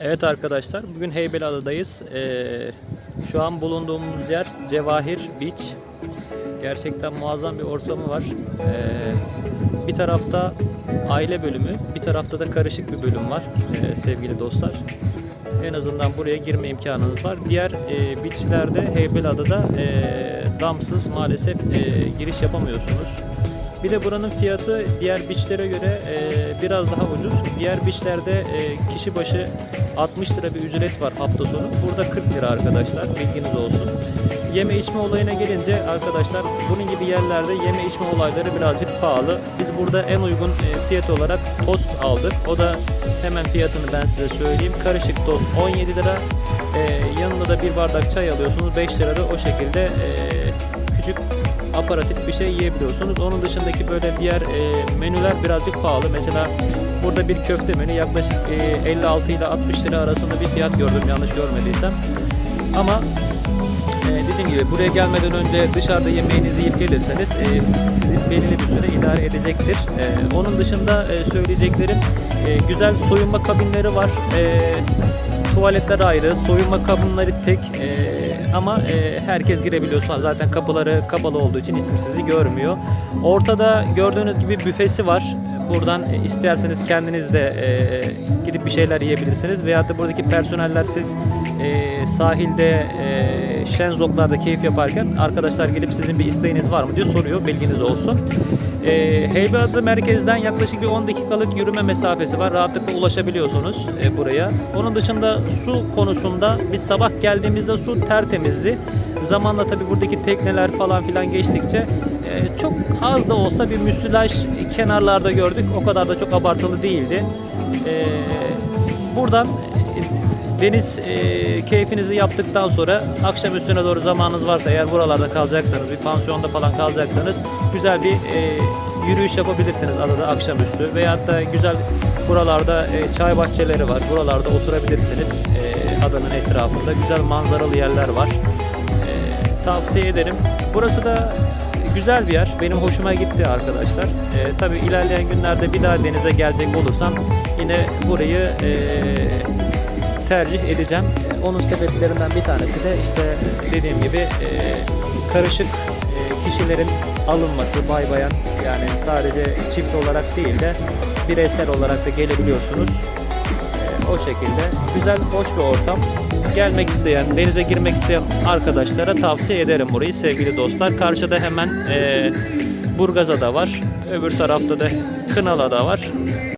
Evet arkadaşlar, bugün Heybeliada'dayız. Ee, şu an bulunduğumuz yer Cevahir Beach. Gerçekten muazzam bir ortamı var. Ee, bir tarafta aile bölümü, bir tarafta da karışık bir bölüm var ee, sevgili dostlar. En azından buraya girme imkanınız var. Diğer e, beachlerde Heybeliada'da e, damsız maalesef e, giriş yapamıyorsunuz. Bir de buranın fiyatı diğer beachlere göre e, biraz daha ucuz. Diğer beachlerde e, kişi başı 60 lira bir ücret var hafta sonu. Burada 40 lira arkadaşlar bilginiz olsun. Yeme içme olayına gelince arkadaşlar bunun gibi yerlerde yeme içme olayları birazcık pahalı. Biz burada en uygun e, fiyat olarak tost aldık. O da hemen fiyatını ben size söyleyeyim. Karışık tost 17 lira. E, yanında da bir bardak çay alıyorsunuz 5 lira da o şekilde e, küçük aparatif bir şey yiyebiliyorsunuz. Onun dışındaki böyle diğer e, menüler birazcık pahalı. Mesela burada bir köfte menü yaklaşık e, 56 ile 60 lira arasında bir fiyat gördüm yanlış görmediysem. Ama e, dediğim gibi buraya gelmeden önce dışarıda yemeğinizi yiyip gelirseniz e, sizi belirli bir süre idare edecektir. E, onun dışında e, söyleyeceklerim e, güzel soyunma kabinleri var. E, tuvaletler ayrı, soyunma kabinleri tek. E, ama e, herkes girebiliyor. Zaten kapıları kapalı olduğu için hiç sizi görmüyor. Ortada gördüğünüz gibi büfesi var. Buradan e, isterseniz kendiniz de e, gidip bir şeyler yiyebilirsiniz. Veyahut da buradaki personeller siz e, sahilde e, şenzoklarda keyif yaparken arkadaşlar gelip sizin bir isteğiniz var mı diye soruyor. Bilginiz olsun. E, Heybeliada merkezden yaklaşık bir 10 dakikalık yürüme mesafesi var. Rahatlıkla ulaşabiliyorsunuz e, buraya. Onun dışında su konusunda biz sabah geldiğimizde su tertemizdi. Zamanla tabi buradaki tekneler falan filan geçtikçe e, çok az da olsa bir müsilaj kenarlarda gördük. O kadar da çok abartılı değildi. E, buradan deniz e, keyfinizi yaptıktan sonra akşam üstüne doğru zamanınız varsa eğer buralarda kalacaksanız bir pansiyonda falan kalacaksanız güzel bir e, yürüyüş yapabilirsiniz adada akşamüstü veyahut da güzel buralarda e, çay bahçeleri var buralarda oturabilirsiniz. E, adanın etrafında güzel manzaralı yerler var. E, tavsiye ederim. Burası da güzel bir yer. Benim hoşuma gitti arkadaşlar. E, tabi ilerleyen günlerde bir daha denize gelecek olursam yine burayı e, tercih edeceğim. Onun sebeplerinden bir tanesi de işte dediğim gibi e, karışık e, kişilerin alınması bay bayan yani sadece çift olarak değil de bireysel olarak da gelebiliyorsunuz. E, o şekilde güzel hoş bir ortam. Gelmek isteyen, denize girmek isteyen arkadaşlara tavsiye ederim burayı sevgili dostlar. Karşıda hemen e, Burgazada var. Öbür tarafta da Kınalı'da var.